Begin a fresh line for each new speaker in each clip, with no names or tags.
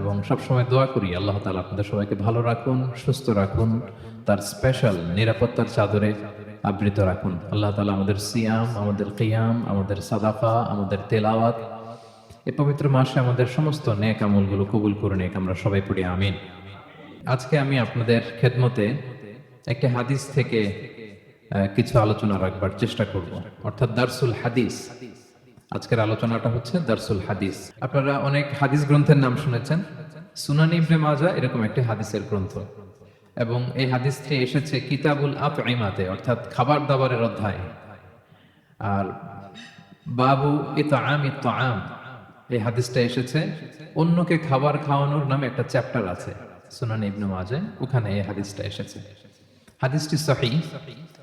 এবং সবসময় দোয়া করি, আল্লাহ তালা আপনাদের সবাইকে ভালো রাখুন, সুস্থ রাখুন, তার স্পেশাল নিরাপত্তার চাদরে আবৃত রাখুন। আল্লাহ তালা আমাদের সিয়াম, আমাদের কিয়াম, আমাদের সাদাফা আমাদের তেলাওয়াত, এ পবিত্র মাসে আমাদের সমস্ত নেক আমলগুলো কবুল করে নেক, আমরা সবাই পড়ি, আমিন। আজকে আমি আপনাদের খেদমতে একটি হাদিস থেকে কিছু আলোচনা রাখবার চেষ্টা করব, অর্থাৎ দারসুল হাদিস। আজকের আলোচনাটা হচ্ছে দারসুল হাদিস। আপনারা অনেক হাদিস গ্রন্থের নাম শুনেছেন। সুনান ইবনে মাজা এরকম একটি হাদিসের গ্রন্থ। এবং এই হাদিসটি এসেছে কিতাবুল আপ ইমাতে অর্থাৎ খাবার দাবারের অধ্যায়। আর বাবু ইতাম ইতাম এই হাদিসটা এসেছে, অন্যকে খাবার খাওয়ানোর নামে একটা চ্যাপ্টার আছে সুনান ইবনে মাজা, ওখানে এই হাদিসটা এসেছে। হাদিসটি সহি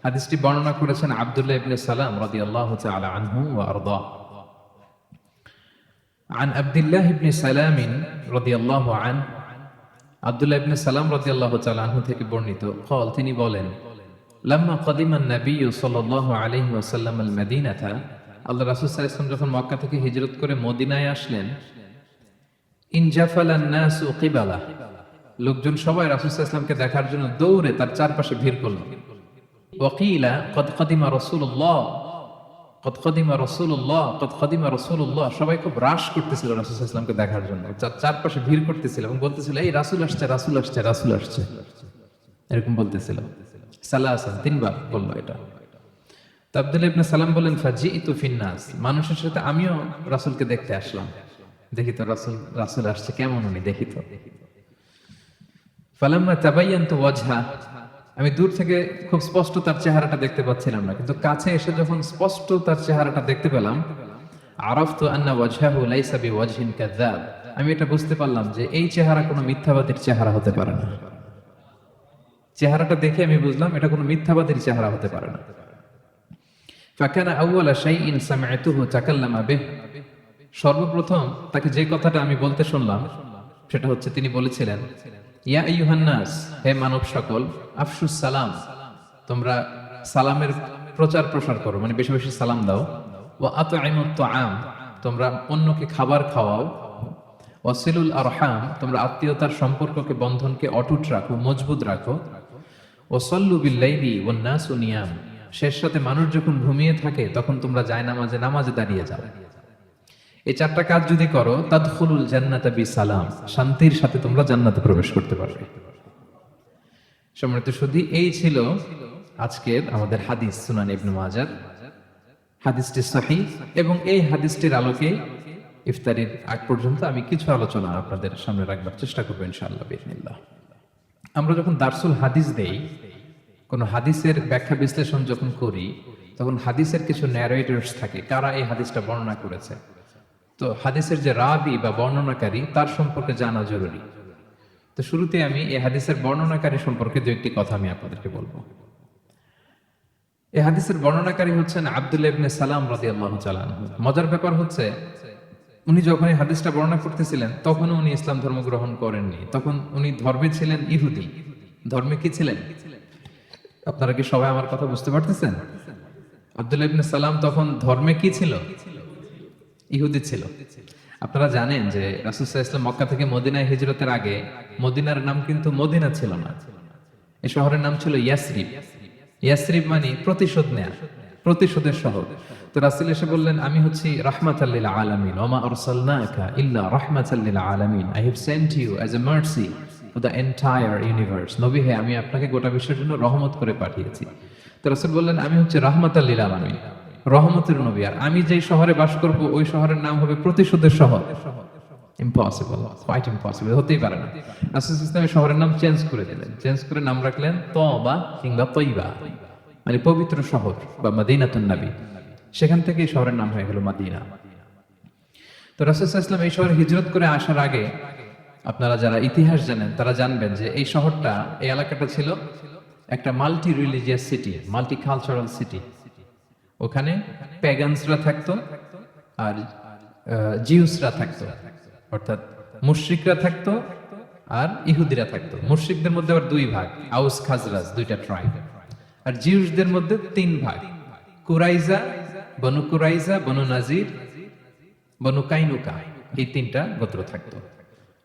হাদিসটি বর্ণনা করেছেন আব্দুল্লাহ ইবনে সালাম রাদিয়াল্লাহু তাআলা আনহু ওয়া আরদা عن عبد الله بن سلام رضي الله عنه عبد الله بن سلام رضي الله تعالى عنه থেকে বর্ণিত قال তিনি বলেন لما قدم النبي صلى الله عليه وسلم المدينة আল্লাহ রাসূল সাল্লাল্লাহু আলাইহি ওয়াসাল্লাম যখন মক্কা থেকে হিজরত করে মদিনায় আসলেন ইনজাফালান নাসু কিবালা লোকজন সবাই রাসূল সাল্লাল্লাহু আলাইহি ওয়াসাল্লামকে দেখার জন্য দৌড়ে তার চারপাশে ভিড় করলো ওয়াকিলা কদ কদিমা রাসূলুল্লাহ কদ কদিমা রসুল্লাহ কদ কদিমা রসুল্লাহ সবাই খুব রাশ করতেছিল রাসুল ইসলামকে দেখার জন্য। চারপাশে ভিড় করতেছিল এবং বলতেছিল, এই রাসুল আসছে রাসুল আসছে রাসুল আসছে। এরকম বলতেছিল। সাল্লাহ হাসান তিনবার বলল এটা। তো ইবনে সালাম বলেন ফাজি ইতু ফিন্নাস। মানুষের সাথে আমিও রাসুলকে দেখতে আসলাম। দেখি তো রাসুল রাসুল আসছে কেমন উনি, দেখি তো। ফালাম্মা তাবাইয়ান্তু ওয়াজহা আমি দূর থেকে খুব স্পষ্ট তার চেহারাটা দেখতে পাচ্ছিলাম না। কিন্তু কাছে এসে যখন স্পষ্ট তার চেহারাটা দেখতে পেলাম, আরাফতু আন্না ওয়াজহাহু লাইসা বিওয়াজহিন কাযাব আমি এটা বুঝতে পারলাম যে এই চেহারা কোনো মিথ্যাবাদীর চেহারা হতে পারে না। চেহারাটা দেখে আমি বুঝলাম এটা কোনো মিথ্যাবাদীর চেহারা হতে পারে না। আউয়ালা শাইইন সামি'তুহু তাকাল্লামা বিহ। সর্বপ্রথম তাকে যে কথাটা আমি বলতে শুনলাম, সেটা হচ্ছে তিনি বলেছিলেন ইয়া আইয়ুহান নাস হে মানব সকল, আফসুস সালাম। তোমরা সালামের প্রচার প্রসার করো মানে বেশি বেশি সালাম দাও। ও আতআইমুত তুআম, তোমরা অন্যকে খাবার খাওয়াও। তোমরা আত্মীয়তার সম্পর্ককে, বন্ধনকে অটুট রাখো, মজবুত রাখো। ও সল্লু নাসু নিয়াম শেষ সাথে মানুষ যখন ঘুমিয়ে থাকে, তখন তোমরা যায় নামাজে নামাজে দাঁড়িয়ে যাও। এই চারটা কাজ যদি করো, তাদখুলুল জান্নাতা বি সালাম, শান্তির সাথে তোমরা জান্নাতে প্রবেশ করতে পারবে। সম্মানিত শুধু এই ছিল আজকের আমাদের হাদিস সুনান ইবনু মাজার। হাদিসটি সহি এবং এই হাদিসটির আলোকে ইফতারির আগ পর্যন্ত আমি কিছু আলোচনা আপনাদের সামনে রাখবার চেষ্টা করব ইনশাআল্লাহ বিসমিল্লাহ আমরা যখন দারসুল হাদিস দেই, কোন হাদিসের ব্যাখ্যা বিশ্লেষণ যখন করি, তখন হাদিসের কিছু ন্যারেটর্স থাকে, কারা এই হাদিসটা বর্ণনা করেছে। তো হাদিসের যে রাবি বা বর্ণনাকারী, তার সম্পর্কে জানা জরুরি। তো শুরুতে আমি এই হাদিসের বর্ণনাকারী সম্পর্কে দু একটি কথা আমি আপনাদেরকে বলব। এই হাদিসের বর্ণনাকারী হচ্ছেন আব্দুল ইবনে সালাম রাদিয়াল্লাহু তাআলা। মজার ব্যাপার হচ্ছে, উনি যখন এই হাদিসটা বর্ণনা করতেছিলেন, তখন উনি ইসলাম ধর্ম গ্রহণ করেননি। তখন উনি ধর্মে ছিলেন ইহুদি। ধর্মে কি ছিলেন? আপনারা কি সবাই আমার কথা বুঝতে পারতেছেন? আব্দুল ইবনে সালাম তখন ধর্মে কি ছিল? ইহুদি ছিল। আপনারা জানেন যে রাসুসাহ ইসলাম মক্কা থেকে মদিনায় হিজরতের আগে মদিনার নাম কিন্তু মদিনা ছিল না। এই শহরের নাম ছিল ইয়াসরিব। ইয়াসরিব মানে প্রতিশোধ নেয়া, প্রতিশোধের শহর। তো রাসুল এসে বললেন, আমি হচ্ছি রাহমাতাল্লিল আলামিন ওমা আরসালনাকা ইল্লা রাহমাতাল্লিল আলামিন। I have sent you as a mercy for the entire universe নবী হে, আমি আপনাকে গোটা বিশ্বের জন্য রহমত করে পাঠিয়েছি। তো রাসুল বললেন, আমি হচ্ছে রাহমাতাল্লিল আলামিন। রহমতের নবী। আর আমি যেই শহরে বাস করব, ওই শহরের নাম হবে প্রতিশোধের শহর। ইম্পসিবল কোয়াইট ইম্পসিবল হতেই পারে না। রাসূল ইসলাম এই শহরের নাম চেঞ্জ করে দিলেন। চেঞ্জ করে নাম রাখলেন তবা কিংবা তৈবা। মানে পবিত্র শহর বা মদিনাতুন নবী। সেখান থেকে এই শহরের নাম হয়ে গেল মদিনা। তো রাসূল ইসলাম এই শহরে হিজরত করে আসার আগে আপনারা যারা ইতিহাস জানেন, তারা জানবেন যে এই শহরটা, এই এলাকাটা ছিল একটা multi religious city multi cultural city ওখানে প্যাগানসরা থাকতো আর জিউসরা থাকতো। অর্থাৎ মুশরিকরা থাকতো আর ইহুদিরা থাকতো। মুশরিকদের মধ্যে আবার দুই ভাগ, আউস, খাজরাজ, দুইটা ট্রাইব আর জিউসদের মধ্যে তিন ভাগ, কুরাইজা, বনু কুরাইজা, বনু নাজির, বনু কাইনুকা, এই তিনটা গোত্র থাকতো।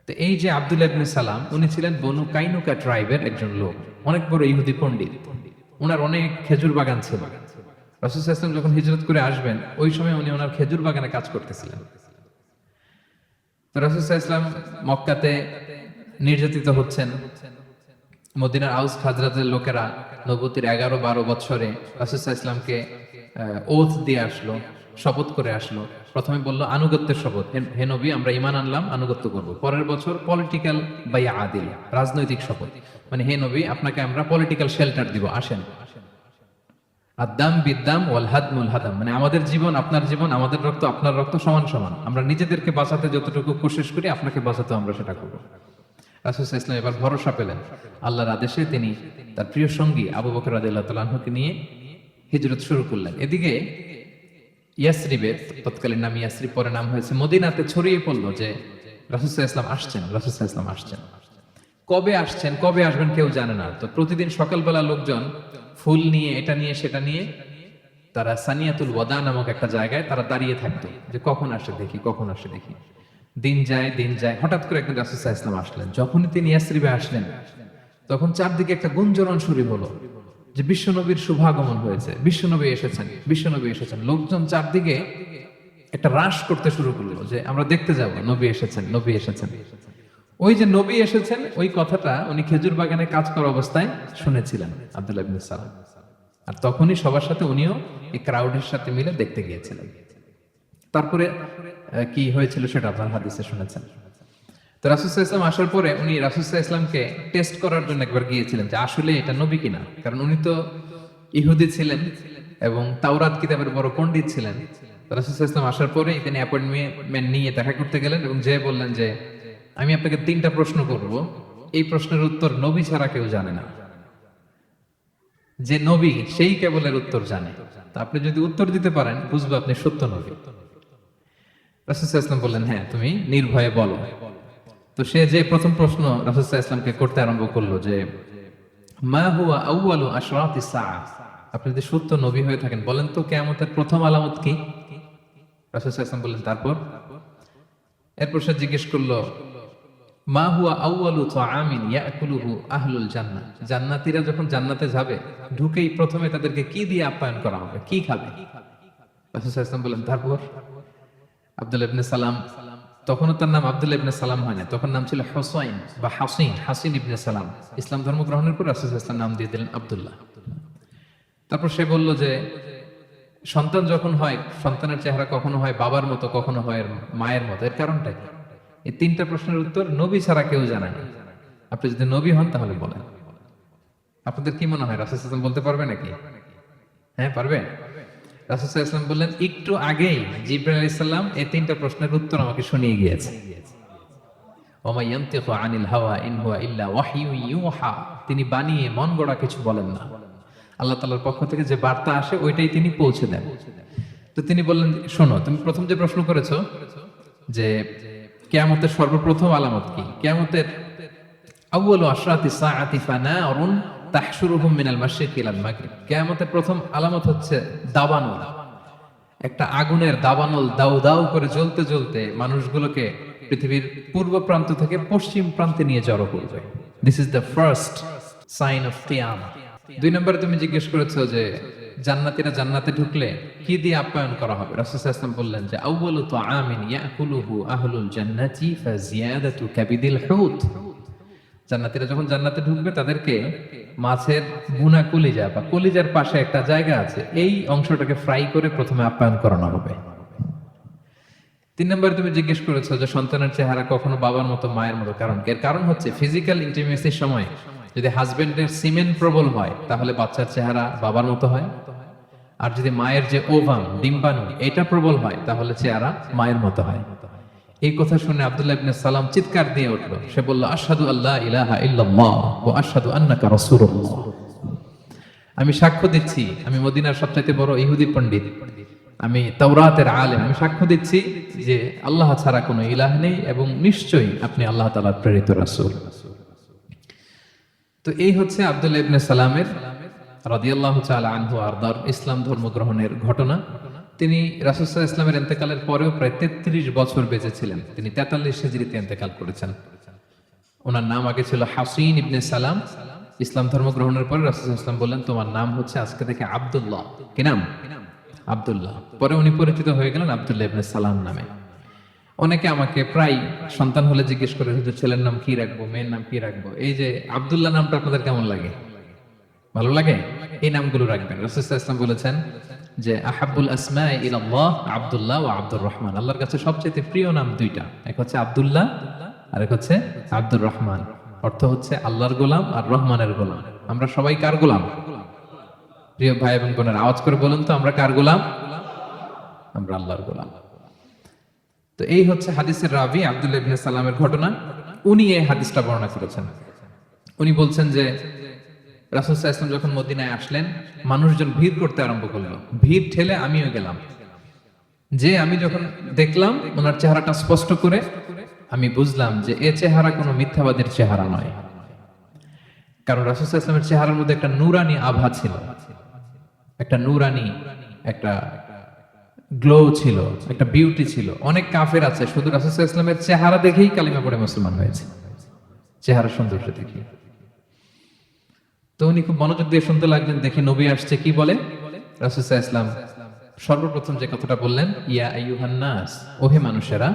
তো এই যে আব্দুল ইবনে সালাম, উনি ছিলেন বনু কাইনুকা ট্রাইবের একজন লোক, অনেক বড় ইহুদি পণ্ডিত। ওনার অনেক খেজুর বাগান ছিল। রাসূল সাল্লাল্লাহু যখন হিজরত করে আসবেন, ওই সময় উনি ওনার খেজুর বাগানে কাজ করতেছিলেন। তো রাসূল মক্কাতে নির্যাতিত হচ্ছেন। মদিনার আউস খাজরাতের লোকেরা নবতির এগারো বারো বছরে রাসুসাহ ইসলামকে ওথ দিয়ে আসলো, শপথ করে আসলো। প্রথমে বলল, আনুগত্যের শপথ। হে- নবী, আমরা ইমান আনলাম, আনুগত্য করব। পরের বছর, পলিটিক্যাল বাই আদিল রাজনৈতিক শপথ। মানে হে নবী, আপনাকে আমরা পলিটিক্যাল শেল্টার দিব, আসেন। আদাম বিদ্যাম ওয়াল হাদাম। মানে আমাদের জীবন, আপনার জীবন, আমাদের রক্ত, আপনার রক্ত সমান সমান। আমরা নিজেদেরকে বাঁচাতে যতটুকু কোশিশ করি, আপনাকে বাঁচাতে আমরা সেটা করব। রাসুল ইসলাম এবার ভরসা পেলেন। আল্লাহর আদেশে তিনি তার প্রিয় সঙ্গী আবু বকর আনহুকে নিয়ে হিজরত শুরু করলেন। এদিকে ইয়াসরিবের তৎকালীন নাম ইয়াসরিব, পরে নাম হয়েছে মদিনাতে ছড়িয়ে পড়ল যে রাসুল ইসলাম আসছেন, রাসুল ইসলাম আসছেন। কবে আসছেন, কবে আসবেন কেউ জানে না। তো প্রতিদিন সকালবেলা লোকজন ফুল নিয়ে, এটা নিয়ে, সেটা নিয়ে, তারা সানিয়াতুল ওয়াদা নামক একটা জায়গায় তারা দাঁড়িয়ে থাকতো যে কখন আসে দেখি, কখন আসে দেখি। দিন যায় দিন যায়, হঠাৎ করে একদিন রাসুসাহ ইসলাম আসলেন। যখনই তিনি ইয়াসরিবে আসলেন, তখন চারদিকে একটা গুঞ্জরণ শুরু হলো যে বিশ্বনবীর শুভাগমন হয়েছে। বিশ্বনবী এসেছেন বিশ্বনবী এসেছেন। লোকজন চারদিকে একটা রাশ করতে শুরু করল যে আমরা দেখতে যাব, নবী এসেছেন নবী এসেছেন। ওই যে নবী এসেছেন, ওই কথাটা উনি খেজুর বাগানে কাজ করা অবস্থায় শুনেছিলেন আব্দুল্লাহ ইবনে সালাম। আর তখনই সবার সাথে উনিও এই ক্রাউডের সাথে মিলে দেখতে গিয়েছিলেন। তারপরে কি হয়েছিল সেটা আপনার হাদিসে শুনেছেন। তো রাসুসাহ ইসলাম আসার পরে উনি রাসুসাহ ইসলামকে টেস্ট করার জন্য একবার গিয়েছিলেন যে আসলে এটা নবী কিনা? কারণ উনি তো ইহুদি ছিলেন এবং তাওরাত কিতাবের বড় পণ্ডিত ছিলেন। রাসুসাহ ইসলাম আসার পরে তিনি অ্যাপয়েন্টমেন্ট নিয়ে দেখা করতে গেলেন এবং যে বললেন যে আমি আপনাকে তিনটা প্রশ্ন করব। এই প্রশ্নের উত্তর নবী ছাড়া কেউ জানে না। যে নবী, সেই কেবলের উত্তর জানে। তা আপনি যদি উত্তর দিতে পারেন, বুঝব আপনি সত্য নবী। রাসুসাহ ইসলাম বললেন হ্যাঁ তুমি নির্ভয়ে বলো। তো সে যে প্রথম প্রশ্ন রাসুসাহ ইসলামকে করতে আরম্ভ করল যে, মা হুয়া আউয়ালু আশরাতি আপনি যদি সত্য নবী হয়ে থাকেন, বলেন তো কিয়ামতের প্রথম আলামত কি? রাসুসাহ ইসলাম বললেন, তারপর? এরপর সে জিজ্ঞেস করল মা হুয়া আউয়ালু ইয়াকুলুহু আহলুল জান্নাতীরা যখন জান্নাতে যাবে, ঢুকেই প্রথমে তাদেরকে কি দিয়ে আপ্যায়ন করা হবে? কি খাবে? আলাইহি তারপর? আব্দুল ইবনে সালাম, তখনও তার নাম আব্দুল ইবনে সালাম হয় না, তখন নাম ছিল বা হাসিন হাসিন ইবনে সালাম। ইসলাম ধর্ম গ্রহণের পর রাসূল নাম দিয়ে দিলেন আব্দুল্লাহ। তারপর সে বলল যে, সন্তান যখন হয়, সন্তানের চেহারা কখনো হয় বাবার মতো, কখনো হয় মায়ের মতো। এর কারণটা কি? এই তিনটা প্রশ্নের উত্তর নবী ছাড়া কেউ জানে না। আপনি যদি নবী হন, তাহলে বলেন। আপনাদের কি মনে হয়, রাসুল ইসলাম বলতে পারবে নাকি? হ্যাঁ পারবে? রাসুল ইসলাম বললেন, একটু আগেই জিব্রাইল ইসলাম এই তিনটা প্রশ্নের উত্তর আমাকে শুনিয়ে গিয়েছে। তিনি বানিয়ে মন গড়া কিছু বলেন না। আল্লাহ পক্ষ থেকে যে বার্তা আসে, ওইটাই তিনি পৌঁছে দেন। তো তিনি বললেন, শোনো, তুমি প্রথম যে প্রশ্ন করেছ, যে কিয়ামতের সর্বপ্রথম আলামত কি? কিয়ামতের আশরাতি সাআতি ফানারুন তাহশুরুহুম মিনাল মাশরিক ইলাল মাগরিব। প্রথম আলামত হচ্ছে দাবানল। একটা আগুনের দাবানল দাউ দাউ করে জ্বলতে জ্বলতে মানুষগুলোকে পৃথিবীর পূর্ব প্রান্ত থেকে পশ্চিম প্রান্তে নিয়ে জড়ো করবে। This is the first sign of দুই নম্বরে তুমি জিজ্ঞেস করেছ যে জান্নাতীরা জান্নাতে ঢুকলে কি দিয়ে আপ্যায়ন করা হবে? রাসূল সাল্লাল্লাহু আলাইহি ওয়াসাল্লাম বললেন যে আউয়ালু তাআমিন ইয়াকুলুহু আহলুল জান্নাতি ফাজিয়াদাতু কাবিদিল হুত জান্নাতীরা যখন জান্নাতে ঢুকবে, তাদেরকে মাছের বুনা কলিজা বা কলিজার পাশে একটা জায়গা আছে, এই অংশটাকে ফ্রাই করে প্রথমে আপ্যায়ন করানো হবে। তিন নম্বর তুমি জিজ্ঞেস করেছ যে, সন্তানের চেহারা কখনো বাবার মতো, মায়ের মতো? কারণ? এর কারণ হচ্ছে ফিজিক্যাল ইন্টিমেসির সময় যদি হাজবেন্ডের সিমেন্ট প্রবল হয়, তাহলে বাচ্চার চেহারা বাবার মতো হয়। আর যদি মায়ের যে ওভাম, ডিম্বাণু, এটা প্রবল হয়, তাহলে চেহারা মায়ের মতো হয়। এই কথা শুনে আব্দুল্লাহ ইবনে সালাম চিৎকার দিয়ে উঠল। সে বলল, আশহাদু আল্লাহ ইলাহা ইল্লাল্লাহ আশহাদু আন্নাকা রাসূলুল্লাহ। আমি সাক্ষ্য দিচ্ছি, আমি মদিনার সবচাইতে বড় ইহুদি পণ্ডিত। আমি তাওরাতের আলেম। আমি সাক্ষ্য দিচ্ছি যে আল্লাহ ছাড়া কোনো ইলাহ নেই এবং নিশ্চয়ই আপনি আল্লাহ তাআলার প্রেরিত রাসূল। তো এই হচ্ছে আব্দুল্লাহ ইবনে সালামের রাদিয়াল্লাহু তাআলা আনহু আরদার ইসলাম ধর্ম গ্রহণের ঘটনা। তিনি সাল্লাল্লাহু ইসলামের ইন্তেকালের পরেও প্রায় 33 বছর বেঁচে ছিলেন তিনি 43 হিজরিতে ইন্তেকাল করেছেন। ওনার নাম আগে ছিল হাসিন ইবনে সালাম। ইসলাম ধর্ম গ্রহণের পরে রাসুল ইসলাম বললেন, তোমার নাম হচ্ছে আজকে থেকে আব্দুল্লাহ। কি নাম? আব্দুল্লাহ। পরে উনি পরিচিত হয়ে গেলেন আব্দুল্লাহ ইবনে সালাম নামে। অনেকে আমাকে প্রায় সন্তান হলে জিজ্ঞেস করে, হুজুর, ছেলের নাম কি রাখব? মেয়ের নাম কি রাখব? এই যে আবদুল্লাহ নামটা আপনাদের কেমন লাগে? ভালো লাগে? এই নামগুলো রাখবেন। ইসলাম বলেছেন যে আহাবুল আসমা আব্দুল্লাহ ও আব্দুর রহমান। আল্লাহর কাছে সবচেয়ে প্রিয় নাম দুইটা। এক হচ্ছে আব্দুল্লাহ, আর এক হচ্ছে আব্দুর রহমান। অর্থ হচ্ছে আল্লাহর গোলাম আর রহমানের গোলাম। আমরা সবাই কার গোলাম? প্রিয় ভাই এবং বোনের, আওয়াজ করে বলুন তো, আমরা কার গোলাম? আমরা আল্লাহর গোলাম। তো এই হচ্ছে হাদিসের রাবি আব্দুল্লাহ ইবনে সালামের ঘটনা। উনি এই হাদিসটা বর্ণনা করেছেন। উনি বলছেন যে, রাসূল যখন মদিনায় আসলেন, মানুষজন ভিড় করতে আরম্ভ করল। ভিড় ঠেলে আমিও গেলাম। যে আমি যখন দেখলাম, ওনার চেহারাটা স্পষ্ট করে, আমি বুঝলাম যে এ চেহারা কোনো মিথ্যাবাদের চেহারা নয়। কারণ রাসূল ওয়াসাল্লামের চেহারার মধ্যে একটা নুরানি আভা ছিল। একটা নুরানি, একটা গ্লো ছিল, একটা বিউটি ছিল। অনেক কাফের আছে শুধু রাসূল ওয়াসাল্লামের চেহারা দেখেই কালিমা পড়ে মুসলমান হয়েছে। চেহারা সৌন্দর্য দেখি। তো উনি খুব মনোযোগ দিয়ে শুনতে লাগলেন, দেখে নবী আসছে, কি বলে? রাসুসাহ ইসলাম সর্বপ্রথম যে কথাটা বললেন, ইয়া আইয়ুহান নাস, ওহে মানুষেরা,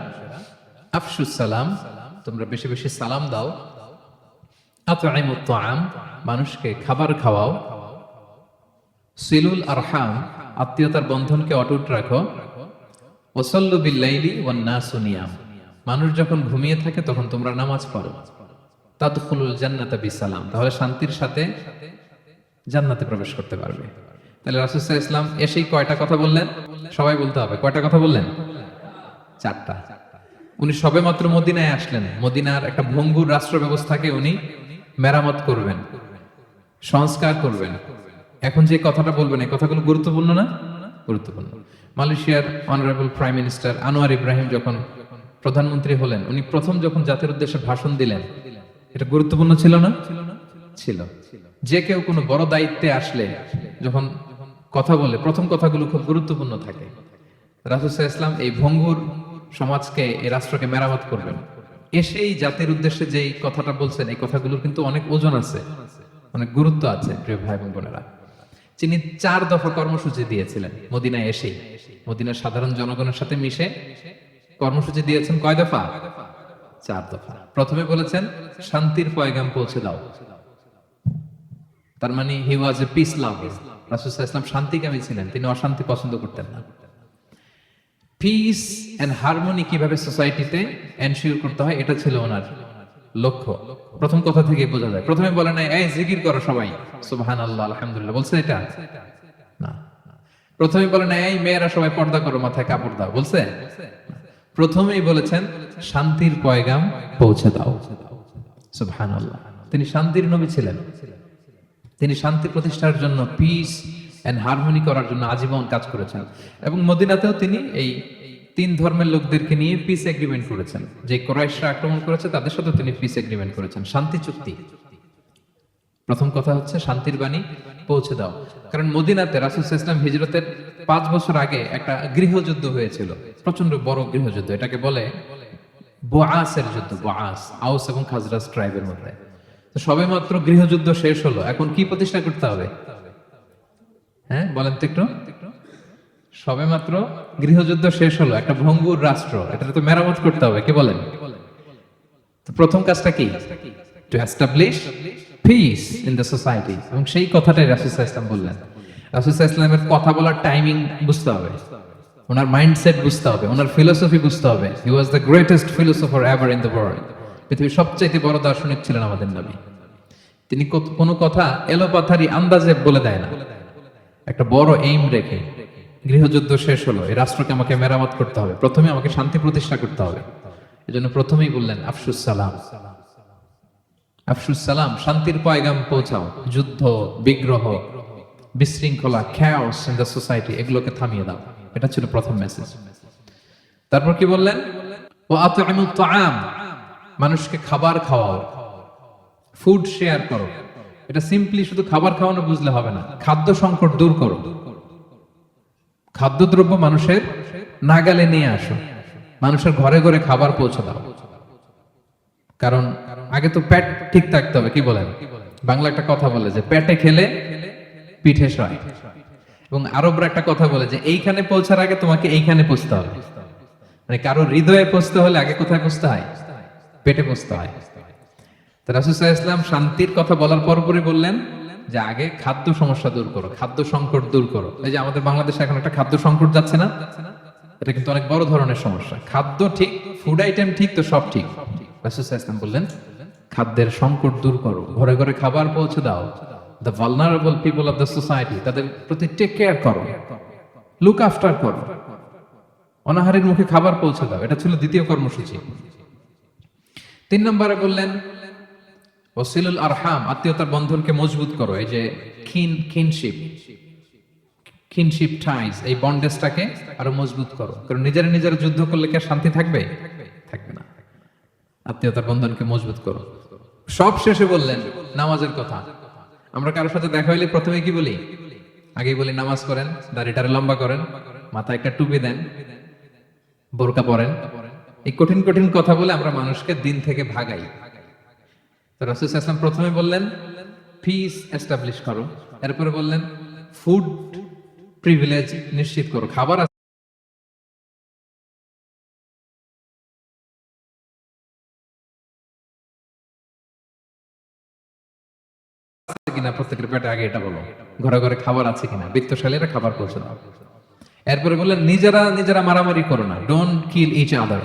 আফসুস সালাম, তোমরা বেশি বেশি সালাম দাও। আতআইমুত তাআম, মানুষকে খাবার খাওয়াও। সিলুল আরহাম আত্মীয়তার বন্ধনকে অটুট রাখো। ওসল্লু বিল্লাইলি ওয়ান নাসু নিয়াম। মানুষ যখন ঘুমিয়ে থাকে, তখন তোমরা নামাজ পড়ো। জান্নাতা বিসালাম। তাহলে শান্তির সাথে জান্নাতে প্রবেশ করতে পারবে। তাহলে ইসলাম এসেই কয়টা কথা বললেন? সবাই বলতে হবে। কয়টা কথা বললেন? চারটা। উনি সবে মাত্র মদিনায় আসলেন। মদিনার একটা ভঙ্গুর রাষ্ট্র ব্যবস্থাকে উনি মেরামত করবেন, সংস্কার করবেন। এখন যে কথাটা বলবেন, এই কথাগুলো গুরুত্বপূর্ণ না? গুরুত্বপূর্ণ। মালয়েশিয়ার honourable prime minister Anwar Ibrahim যখন প্রধানমন্ত্রী হলেন, উনি প্রথম যখন জাতির উদ্দেশ্যে ভাষণ দিলেন, এটা গুরুত্বপূর্ণ ছিল না? ছিল। যে কেউ কোনো বড় দায়িত্বে আসলে, যখন কথা বলে, প্রথম কথাগুলো খুব গুরুত্বপূর্ণ থাকে। রাসুসাহ ইসলাম এই ভঙ্গুর সমাজকে, এই রাষ্ট্রকে মেরামত করবেন। এসেই জাতির উদ্দেশ্যে যেই কথাটা বলছেন, এই কথাগুলোর কিন্তু অনেক ওজন আছে, অনেক গুরুত্ব আছে, প্রিয় ভাই এবং বোনেরা। তিনি চার দফা কর্মসূচি দিয়েছিলেন মদিনায় এসেই। মদিনার সাধারণ জনগণের সাথে মিশে কর্মসূচি দিয়েছেন কয় দফা? চার দফা। প্রথমে বলেছেন, শান্তির পয়গাম পৌঁছে দাও। তার মানে হি ওয়াজ এ পিস লাভ রাসূল ইসলাম শান্তিকামী ছিলেন, তিনি অশান্তি পছন্দ করতেন না। পিস এন্ড হারমোনি কীভাবে সোসাইটিতে এনশিওর করতে হয়, এটা ছিল ওনার লক্ষ্য। প্রথম কথা থেকে বোঝা যায়। প্রথমে বলে নাই, এই, জিকির করো সবাই। সুবহানাল্লাহ, আলহামদুলিল্লাহ। বলছে এটা? না। প্রথমে বলে নাই, এই, মেয়েরা সবাই পর্দা করো, মাথায় কাপড় দাও। বলছে? প্রথমেই বলেছেন, শান্তির পয়গাম পৌঁছে দাও। সুবহানাল্লাহ। তিনি শান্তির নবী ছিলেন। তিনি শান্তি প্রতিষ্ঠার জন্য পিস এন্ড হারমোনি করার জন্য আজীবন কাজ করেছেন। এবং মদিনাতেও তিনি এই তিন ধর্মের লোকদেরকে নিয়ে পিস এগ্রিমেন্ট করেছেন। যে কোরাইশরা আক্রমণ করেছে, তাদের সাথে তিনি পিস এগ্রিমেন্ট করেছেন। শান্তি চুক্তি। প্রথম কথা হচ্ছে, শান্তির বাণী পৌঁছে দাও। কারণ মদিনাতে রাসুল ইসলাম হিজরতের পাঁচ বছর আগে একটা গৃহযুদ্ধ হয়েছিল। প্রচণ্ড বড় গৃহযুদ্ধ। এটাকে বলে বোয়াসের যুদ্ধ বোয়াস আউস এবং খাজরাস ট্রাইবের মধ্যে। তো সবে মাত্র গৃহযুদ্ধ শেষ হলো। এখন কি প্রতিষ্ঠা করতে হবে? হ্যাঁ বলেন তো একটু। সবে মাত্র গৃহযুদ্ধ শেষ হলো, একটা ভঙ্গুর রাষ্ট্র এটা তো মেরামত করতে হবে, কি বলেন? প্রথম কাজটা কি? To establish peace in the society এবং সেই কথাটাই রাসুসাহ ইসলাম বললেন। রাসুসাহ ইসলামের কথা বলার টাইমিং বুঝতে হবে। ওনার মাইন্ডসেট বুঝতে হবে, ওনার ফিলোসফি বুঝতে হবে। He was the greatest philosopher ever in the world পৃথিবীর সবচাইতে বড় দার্শনিক ছিলেন আমাদের নবী। তিনি কোনো কথা এলোপাথারি আন্দাজে বলে দেয় না। একটা বড় এইম রেখে। গৃহযুদ্ধ শেষ হলো, এই রাষ্ট্রকে আমাকে মেরামত করতে হবে। প্রথমে আমাকে শান্তি প্রতিষ্ঠা করতে হবে। এজন্য প্রথমেই বললেন, আফসুস সালাম। আফসুস সালাম, শান্তির পয়গাম পৌঁছাও। যুদ্ধ, বিগ্রহ, বিশৃঙ্খলা খ্যাওস ইন দ্য সোসাইটি এগুলোকে থামিয়ে দাও। এটা ছিল প্রথম মেসেজ তারপর কি বললেন? ও আতইমু তাআম, মানুষকে খাবার খাওয়াও। ফুড শেয়ার করো। এটা সিম্পলি শুধু খাবার খাওয়ানো বুঝলে হবে না, খাদ্য সংকট দূর করো। খাদ্যদ্রব্য মানুষের নাগালে নিয়ে আসো। মানুষের ঘরে ঘরে খাবার পৌঁছে দাও। কারণ আগে তো পেট ঠিক থাকতে হবে, কি বলেন? বাংলা একটা কথা বলে যে পেটে খেলে পিঠে সয়। এবং আরবরা একটা কথা বলে যে এইখানে পৌঁছার আগে তোমাকে এইখানে পৌঁছতে হবে। মানে কারও হৃদয়ে পৌঁছতে হলে আগে কোথায় পৌঁছতে হয়? পেটে পৌঁছতে হয়। তো রাসুসাহ ইসলাম শান্তির কথা বলার পরপরই বললেন যে আগে খাদ্য সমস্যা দূর করো, খাদ্য সংকট দূর করো। এই যে আমাদের বাংলাদেশে এখন একটা খাদ্য সংকট যাচ্ছে না? এটা কিন্তু অনেক বড় ধরনের সমস্যা। খাদ্য ঠিক ফুড আইটেম ঠিক তো সব ঠিক। রাসুসাহ ইসলাম বললেন, খাদ্যের সংকট দূর করো। ঘরে ঘরে খাবার পৌঁছে দাও। The vulnerable people of the society তাদের প্রতি টেক কেয়ার করো। লুক আফটার করো। অনাহারের মুখে খাবার পৌঁছে দাও। এটা ছিল দ্বিতীয় কর্মসূচি। তিন নম্বরে বললেন ওসিলুল আরহাম, আত্মীয়তার বন্ধনকে মজবুত করো। এই যে খিনশিপ টাইজ এই বন্ডেজটাকে আরও মজবুত করো। কারণ যুদ্ধ করলে কি শান্তি থাকবে? থাকবে না। আত্মীয়তার বন্ধনকে মজবুত করো। সব শেষে বললেন, নামাজের কথা। আমরা কারোর সাথে দেখা হইলে প্রথমে কি বলি? আগেই বলি, নামাজ করেন দাড়িটারে লম্বা করেন, মাথায় একটা টুপি দেন, বোরকা পরেন। এই কঠিন কঠিন কথা বলে আমরা মানুষকে দিন থেকে ভাগাই। রাসুল ইসলাম প্রথমে বললেন পিস এস্টাবলিশ করো। এরপরে বললেন ফুড প্রিভিলেজ নিশ্চিত করো। খাবার কিনা প্রত্যেকের পেটে আগে এটা বলো। ঘরে ঘরে খাবার আছে কিনা? বৃত্তশালীরা খাবার পৌঁছে দাও এরপরে বললেন, নিজেরা নিজেরা মারামারি করো না। Don't kill each other